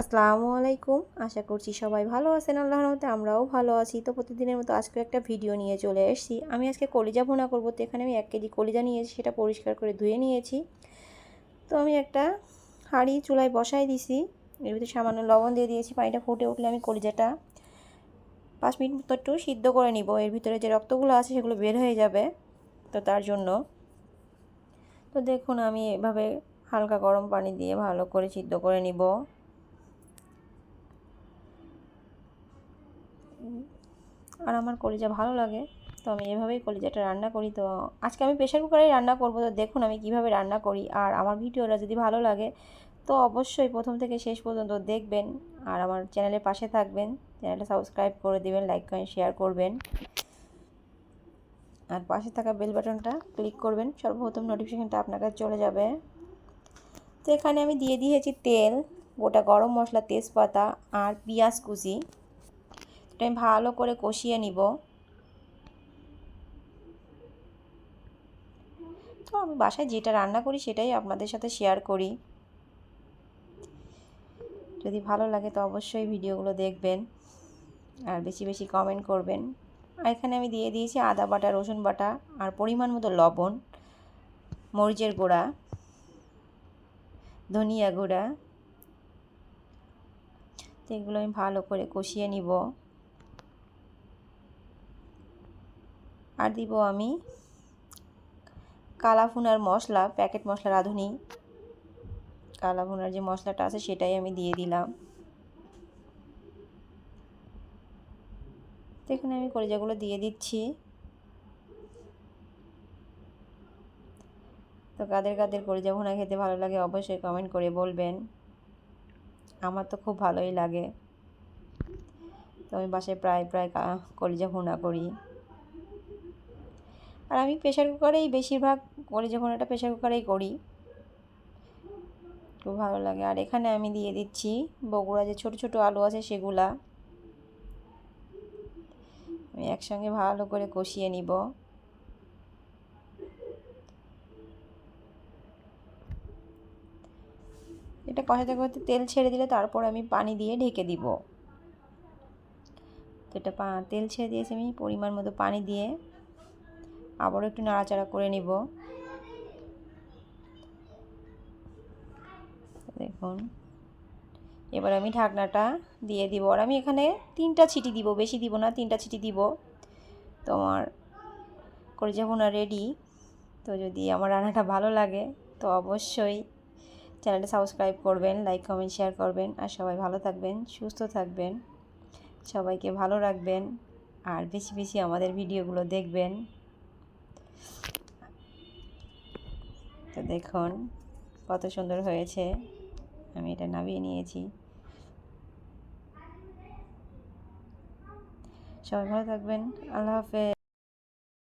আসসালামু আলাইকুম। আশা করছি সবাই ভালো আছেন, আল্লাহর মতে আমরাও ভালো আছি। তো প্রতিদিনের মতো আজকে একটা ভিডিও নিয়ে চলে এসেছি। আমি আজকে কলিজা ভুনা করব, তো এখানে আমি এক কেজি কলিজা নিয়েছি, সেটা পরিষ্কার করে ধুয়ে নিয়েছি। তো আমি একটা হাঁড়ি চুলায় বসাই দিছি, এর ভিতরে সামান্য লবণ দিয়ে দিয়েছি, পানিটা ফুটে উঠলে আমি কলিজাটা পাঁচ মিনিট মতো একটু সিদ্ধ করে নিব। এর ভিতরে যে রক্তগুলো আছে, সেগুলো বের হয়ে যাবে, তো তার জন্য। তো দেখুন, আমি এভাবে হালকা গরম পানি দিয়ে ভালো করে সিদ্ধ করে নিব। আর আমার কলিজা ভালো লাগে, তো আমি এভাবেই কলিজাটা রান্না করি। তো আজকে আমি প্রেশার কুকারেই রান্না করব, তো দেখুন আমি কীভাবে রান্না করি। আর আমার ভিডিওটা যদি ভালো লাগে, তো অবশ্যই প্রথম থেকে শেষ পর্যন্ত দেখবেন। আর আমার চ্যানেলের পাশে থাকবেন চ্যানেলটা সাবস্ক্রাইব করে দেবেন লাইক করেন শেয়ার করবেন। আর পাশে থাকা বেল বাটনটা ক্লিক করবেন, সর্বপ্রথম নোটিফিকেশানটা আপনার কাছে চলে যাবে। তো এখানে আমি দিয়ে দিয়েছি তেল, গোটা গরম মশলা তেজপাতা আর পেঁয়াজ কুচি। আমি ভালো করে কষিয়ে নিব। তো আমি বাসায় যেটা রান্না করি সেটাই আপনাদের সাথে শেয়ার করি। যদি ভালো লাগে তো অবশ্যই ভিডিওগুলো দেখবেন আর বেশি বেশি কমেন্ট করবেন। আর এখানে আমি দিয়ে দিয়েছি আদা বাটা, রসুন বাটা আর পরিমাণ মতো লবণ, মরিচের গুঁড়া, ধনিয়া গুঁড়া। তো এগুলো আমি ভালো করে কষিয়ে নিব। আর দিব আমি কালাফুনার মশলা, প্যাকেট মশলা রাঁধুনি। কালাফুনার যে মশলাটা আছে সেটাই আমি দিয়ে দিলাম। তো এখানে আমি কলিজাগুলো দিয়ে দিচ্ছি। তো কাদের কাদের কলিজা ভুনা খেতে ভালো লাগে অবশ্যই কমেন্ট করে বলবেন। আমার তো খুব ভালোই লাগে। তো আমি বাসায় প্রায় প্রায় কলিজা ভুনা করি। আর আমি প্রেশার কুকারেই বেশিরভাগ করি, যখন এটা প্রেশার কুকারেই করি, খুব ভালো লাগে। আর এখানে আমি দিয়ে দিচ্ছি বগুড়া যে ছোট ছোট আলু আছে সেগুলা। আমি একসঙ্গে ভালো করে কষিয়ে নিব। এটা কষাতে কষাতে তেল ছেড়ে দিলে তারপর আমি পানি দিয়ে ঢেকে দিব। তো এটা তেল ছেড়ে দিয়েছি আমি পরিমাণ মতো পানি দিয়ে। আবারও একটু নাড়াচাড়া করে নিব। দেখুন, এবার আমি ঢাকনাটা দিয়ে দিব। আর আমি এখানে তিনটা ছিটি দিব, বেশি দিব না, তিনটা ছিটি দিব। তোমার কলিজা না রেডি তো যদি আমার রান্নাটা ভালো লাগে, তো অবশ্যই চ্যানেলটা সাবস্ক্রাইব করবেন, লাইক, কমেন্ট, শেয়ার করবেন। আর সবাই ভালো থাকবেন, সুস্থ থাকবেন। সবাইকে ভালো রাখবেন। আর বেশি বেশি আমাদের ভিডিওগুলো দেখবেন। তো দেখুন কত সুন্দর হয়েছে। আমি এটা নামিয়ে নিয়েছি। সবাই ভালো থাকবেন। আল্লাহ হাফেজ।